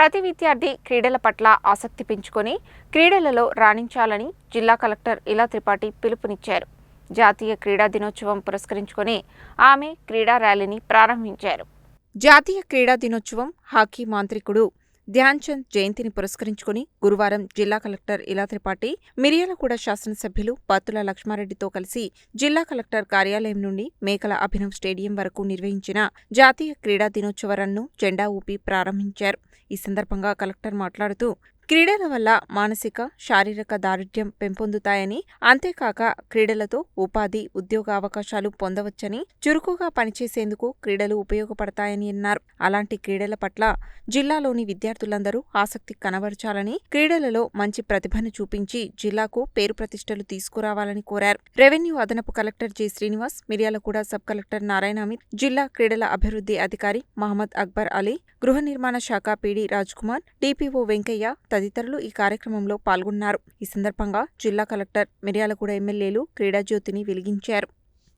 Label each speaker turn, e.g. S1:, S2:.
S1: ప్రతి విద్యార్థి క్రీడల పట్ల ఆసక్తి పెంచుకొని క్రీడలలో రాణించాలని జిల్లా కలెక్టర్ ఇలా త్రిపాఠి పిలుపునిచ్చారు. జాతీయ క్రీడా దినోత్సవం పురస్కరించుకొని ఆమె క్రీడా ర్యాలీని ప్రారంభించారు. జాతీయ క్రీడా దినోత్సవం హాకీ మాంత్రికుడు ధ్యాన్ చంద్ జయంతిని పురస్కరించుకుని గురువారం జిల్లా కలెక్టర్ ఇలా త్రిపాఠి మిర్యాలగూడ శాసనసభ్యులు పత్తుల లక్ష్మారెడ్డితో కలిసి జిల్లా కలెక్టర్ కార్యాలయం నుండి మేకల అభినవ్ స్టేడియం వరకు నిర్వహించిన జాతీయ క్రీడా దినోత్సవ రన్ను జెండా ఊపి ప్రారంభించారు. ఈ సందర్భంగా కలెక్టర్ మాట్లాడుతూ క్రీడల వల్ల మానసిక శారీరక దారుఢ్యం పెంపొందుతాయని అంతేకాక క్రీడలతో ఉపాధి ఉద్యోగ అవకాశాలు పొందవచ్చని చురుకుగా పనిచేసేందుకు క్రీడలు ఉపయోగపడతాయని అన్నారు. అలాంటి క్రీడల పట్ల జిల్లాలోని విద్యార్థులందరూ ఆసక్తి కనబరచాలని క్రీడలలో మంచి ప్రతిభను చూపించి జిల్లాకు పేరు ప్రతిష్టలు తీసుకురావాలని కోరారు. రెవెన్యూ అదనపు collector J. Srinivas Miryalaguda sub collector Narayana Amit జిల్లా క్రీడల అభివృద్ధి అధికారి మహమ్మద్ అక్బర్ అలీ గృహ నిర్మాణ శాఖ పీడీ కుమార్ డిపిఓ వెంకయ్య తదితరులు ఈ కార్యక్రమంలో పాల్గొన్నారు. ఈ సందర్భంగా జిల్లా కలెక్టర్ మిర్యాలగూడ ఎమ్మెల్యేలు క్రీడా జ్యోతిని వెలిగించారు.